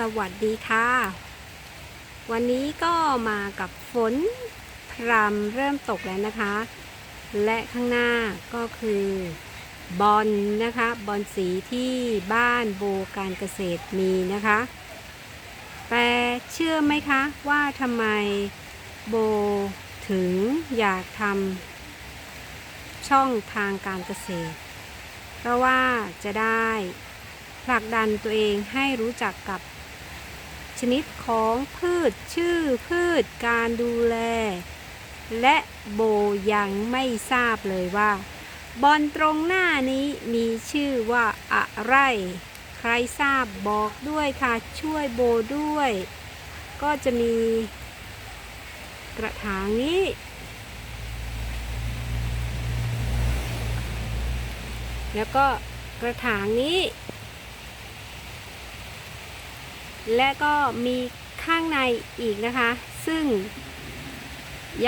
สวัสดีค่ะ วันนี้ก็มากับฝนพรำเริ่มตกแล้วนะคะ และข้างหน้าก็คือบอลนะคะบอลสีที่บ้านโบการเกษตรมีนะคะ แต่เชื่อไหมคะว่าทำไมโบถึงอยากทำช่องทางการเกษตร เพราะว่าจะได้ผลักดันตัวเองให้รู้จักกับ ชนิดของพืชชื่อพืชการดูแล และโบยังไม่ทราบเลยว่า บอลตรงหน้านี้มีชื่อว่าอะไร ใครทราบบอกด้วยค่ะ ช่วยโบด้วย ก็จะมี กระถางนี้แล้วก็กระถางนี้ และก็มีข้างในอีกนะคะ ซึ่ง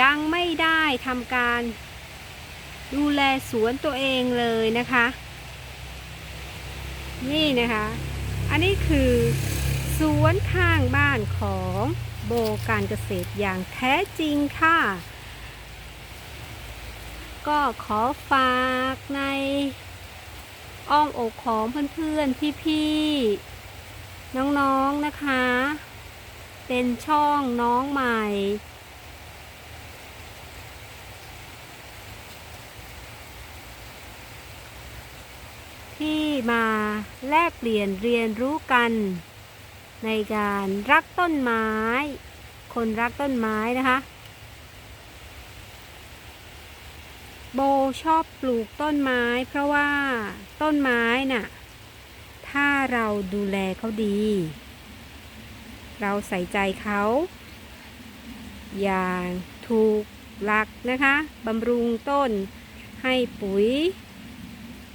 ยังไม่ได้ทำการดูแลสวนตัวเองเลยนะคะ นี่นะคะ อันนี้คือสวนข้างบ้านของโบการเกษตรอย่างแท้จริงค่ะ ก็ขอฝากในอ้อมอกของเพื่อนๆ พี่ๆ น้องๆนะคะ เป็นช่องน้องใหม่ ที่มาแลกเปลี่ยนเรียนรู้กัน ในการรักต้นไม้ คนรักต้นไม้นะคะ โบชอบปลูกต้นไม้เพราะว่าต้นไม้น่ะ ถ้าเราดูแลเขาดี เราใส่ใจเขา อย่างถูกหลักนะคะบำรุงต้นให้ปุ๋ย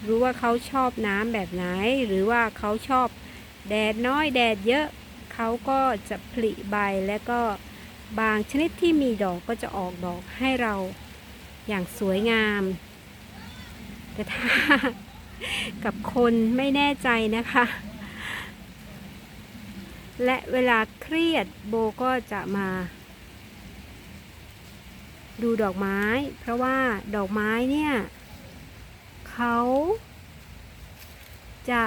รู้ว่าเขาชอบน้ำแบบไหน หรือว่าเขาชอบแดดน้อยแดดเยอะเขาก็จะผลิใบและก็บางชนิดที่มีดอกก็จะออกดอกให้เราอย่างสวยงาม แต่ถ้า กับคนไม่แน่ใจนะคะ และเวลาเครียดโบก็จะมา ดูดอกไม้ เพราะว่าดอกไม้เนี่ยเขาจะ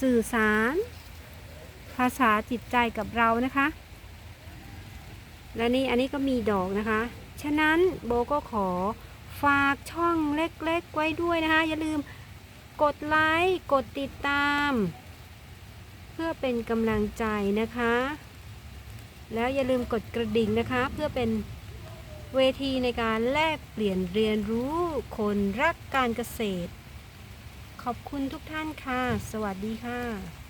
สื่อสาร ภาษาจิตใจกับเรานะคะ และนี่อันนี้ก็มีดอกนะคะ ฉะนั้นโบก็ขอฝากช่องเล็กๆไว้ด้วยนะคะ อย่าลืม กดไลค์กดติดตาม เพื่อเป็นกำลังใจนะคะ แล้วอย่าลืมกดกระดิ่งนะคะ เพื่อเป็นเวทีในการแลกเปลี่ยนเรียนรู้คนรักการเกษตร ขอบคุณทุกท่านค่ะ สวัสดีค่ะ